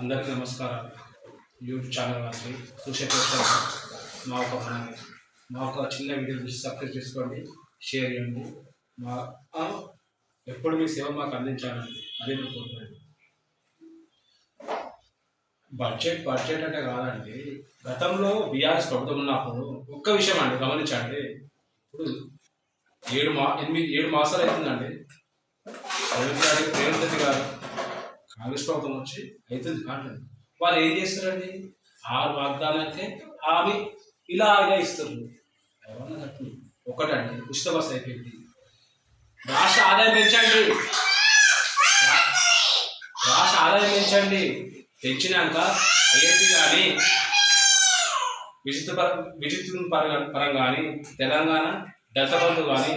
అందరికీ నమస్కారం. YouTube channel వారికి చూసే ప్రశ్న మా ఒక మనకి మా ఒక చిన్న వీడియో చూసి సబ్స్క్రైబ్ చేసుకోండి షేర్ చేయండి. మా ఎప్పుడు మీ సేవ మాకు అందించాలండి అదే నేను బడ్జెట్ బడ్జెట్ అంటే కాదండి. గతంలో బీఆర్ఎస్ ప్రభుత్వం ఉన్నప్పుడు ఒక్క విషయం అండి గమనించండి. ఇప్పుడు ఏడు మా ఎనిమిది ఏడు మాసాలు అవుతుందండి రేవంత్ రేవంత్ రెడ్డి గారు కాంగ్రెస్ ప్రభుత్వం వచ్చి అవుతుంది కావట్లేదు వాళ్ళు ఏం చేస్తారండి? ఆ వాగ్దానాలకే హామీ ఇలా ఇలా ఇస్తారు ఎవరన్నా కట్టిన ఒకటండి ఉచిత బస్సు అయిపోయింది. రాష్ట్ర ఆదాయం పెంచండి. రాష్ట్ర ఆదాయం పెంచండి. పెంచినాక ఐఐటి కానీ విద్యుత్ పర విద్యుత్ పరంగా పరంగా కానీ తెలంగాణ దళిత బంధు కానీ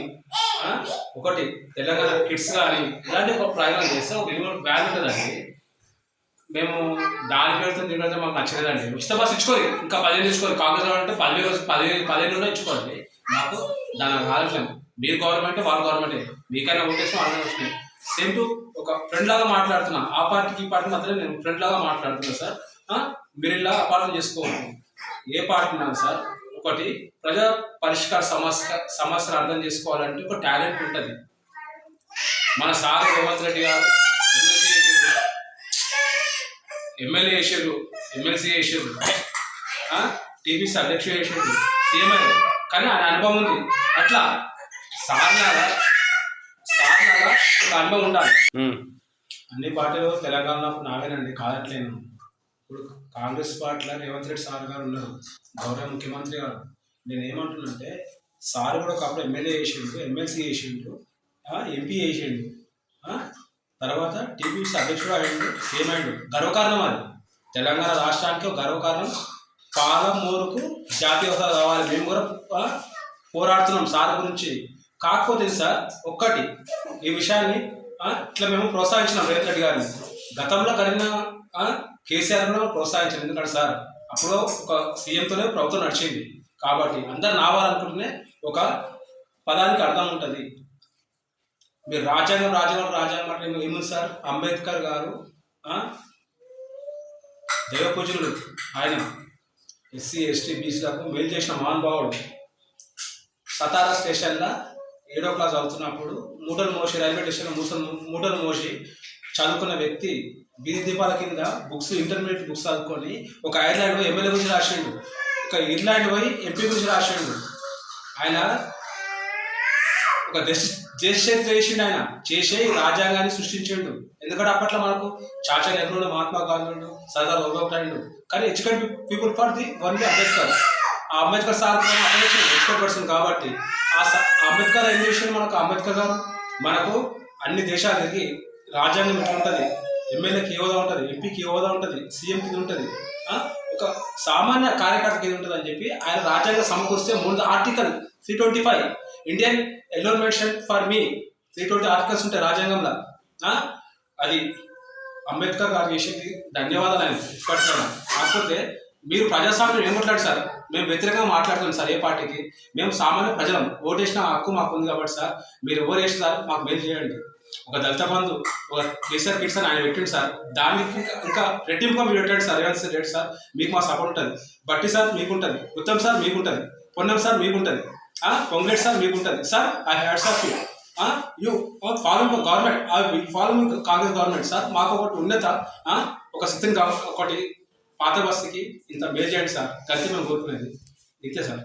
ఒకటి తెలంగాణ కిడ్స్ కానీ ఇలాంటి ఒక ప్రయోగం చేస్తే ఒక మినిమం బ్యాన్ ఉంటుందండి. మేము దాని పేరుతో తినడం మాకు నచ్చలేదండి. ఉచిత బస్సు ఇచ్చుకోరు. ఇంకా పదిహేను ఇచ్చుకోరు. కాంగ్రెస్ అంటే పదివేలు పదిహేను పదిహేను కూడా ఇచ్చుకోండి మాకు దాని ఆలోచన మీరు గవర్నమెంట్ వాళ్ళ గవర్నమెంటే మీకైనా ఓటేసి వాళ్ళని వస్తున్నాయి సేమ్ టు ఒక ఫ్రెండ్ లాగా మాట్లాడుతున్నా. ఆ పార్టీకి ఈ పార్టీ మాత్రమే నేను ఫ్రెండ్ లాగా మాట్లాడుతున్నా సార్ మీరు ఇలా అపార్థం చేసుకోవాలి ఏ పార్టీ ఉన్నాను సార్ ఒకటి ప్రజా పరిష్కార సమస్య సమస్యలు అర్థం చేసుకోవాలంటే ఒక టాలెంట్ ఉంటుంది. మన సార్ రేవంత్ రెడ్డి గారు ఎమ్మెల్యే చేసారు ఎమ్మెల్సీ చేసారు టీవీసీ అధ్యక్షుడు చేసారు సీఎం కానీ ఆయన అనుభవం ఉంది. అట్లా సార్ లాగా సార్ లాగా ఒక అనుభవం ఉండాలి. అన్ని పార్టీలు తెలంగాణలో నావేనండి కాదట్లేను. ఇప్పుడు కాంగ్రెస్ పార్టీలో రేవంత్ రెడ్డి సార్ గారు ఉన్నారు. గౌరవ ముఖ్యమంత్రి గారు. నేను ఏమంటున్నానంటే సార్ కూడా ఒకప్పుడు ఎమ్మెల్యే చేసిండు ఎమ్మెల్సీ చేసిండు ఎంపీ చేసిండు తర్వాత టీపీసీ అధ్యక్షుడు అయ్యిండు సేమ్ అయ్యిండు. గర్వకారణం అది. తెలంగాణ రాష్ట్రానికి ఒక గర్వకారణం పాలం మూరుకు జాతీయ హోదా కావాలి మేము కూడా పోరాడుతున్నాం సార్ గురించి. కాకపోతే సార్ ఒక్కటి ఈ విషయాన్ని ఇట్లా మేము ప్రోత్సహించినాం రేవంత్ రెడ్డి గారిని. గతంలో కలిగిన ఆ, కేసీఆర్ కూడా ప్రోత్సహించారు. ఎందుకంటే సార్ అప్పుడు ఒక సీఎంతోనే ప్రభుత్వం నడిచింది. కాబట్టి అందరు నావాలనుకుంటేనే ఒక పదానికి అర్థం ఉంటుంది. మీరు రాజ్యాంగం రాజ్యాంగం రాజ్యాంగం అంటే ఏముంది సార్? అంబేద్కర్ గారు ఆ, దైవ పూజలు ఆయన ఎస్సీ ఎస్టీ బీసీలకు మేలు చేసిన మహానుభావుడు. సతారా స్టేషన్లో ఏడో క్లాస్ చదువుతున్నప్పుడు మూటలు మోసి రైల్వే స్టేషన్లో మూసలు మూటలు మోసి చదువుకున్న వ్యక్తి వీధి దీపాల కింద బుక్స్ ఇంటర్మీడియట్ బుక్స్ చదువుకొని ఒక ఐర్లాండ్ పోయి ఎమ్మెల్యే గురించి రాసిండు. ఒక ఇర్లాండ్ పోయి ఎంపీ గురించి రాసిండు. ఆయన ఒక దేశ దేశం చేసిండు ఆయన. చేసే రాజ్యాంగాన్ని సృష్టించిండు. ఎందుకంటే అప్పట్లో మనకు చాచా నెహ్రూ మహాత్మా గాంధీ ఉండు, సర్దార్ వల్లభాయ్ ఉండు. కానీ educate people for the only Ambedkar ఆ అంబేద్కర్ సార్ ఎడ్యుకేట్ పర్సన్ కాబట్టి. ఆ స- అంబేద్కర్ ఏం చేసిండు మనకు? అంబేద్కర్ గారు మనకు అన్ని దేశాలకి రాజ్యాంగం ఎట్లా ఉంటుంది. ఎమ్మెల్యేకి ఏ హోదా ఉంటుంది ఎంపీకి ఏ హోదా ఉంటుంది సీఎంకి ఇది ఉంటుంది. ఒక సామాన్య కార్యకర్తకి ఇది ఉంటుంది అని చెప్పి ఆయన రాజ్యాంగం సమకూరిస్తే ముందు article three twenty five Indian environment for me three twenty articles ఉంటాయి రాజ్యాంగంలో. అది అంబేద్కర్ గారు చేసేది. ధన్యవాదాలు ఆయన. ఇప్పటికైనా. కాకపోతే మీరు ప్రజాస్వామ్యం ఏం కొట్లాడు సార్? మేము వ్యతిరేకంగా మాట్లాడుతున్నాం సార్ ఏ పార్టీకి. మేము సామాన్య ప్రజలం. ఓటేసిన హక్కు మాకు ఉంది కాబట్టి సార్ మీరు ఎవరు వేసిన సార్ మాకు మేలు చేయండి. ఒక దళిత బంధు ఒక కేసీఆర్ కిట్స్ అని ఆయన పెట్టిండు సార్. దానికి ఇంకా ఇంకా రెట్టింపుగా మీరు పెట్టాడు sir Revanth sir Reddy sir. మీకు మా సపోర్ట్ ఉంటుంది. బట్టి సార్ మీకు ఉంటుంది ఉత్తమ్ సార్ మీకు ఉంటుంది పొన్నం సార్ మీకు ఉంటుంది పొంగలేట్ సార్ మీకు ఉంటుంది sir I hats off you you follow government I follow Congress government sir మాకు ఒకటి ఉన్నత ఒక సిద్ధం కా- ఒకటి పాత బస్సుకి ఇంత మేలు చేయండి సార్. కలిసి మేము కోరుకునేది. నిత్య సార్.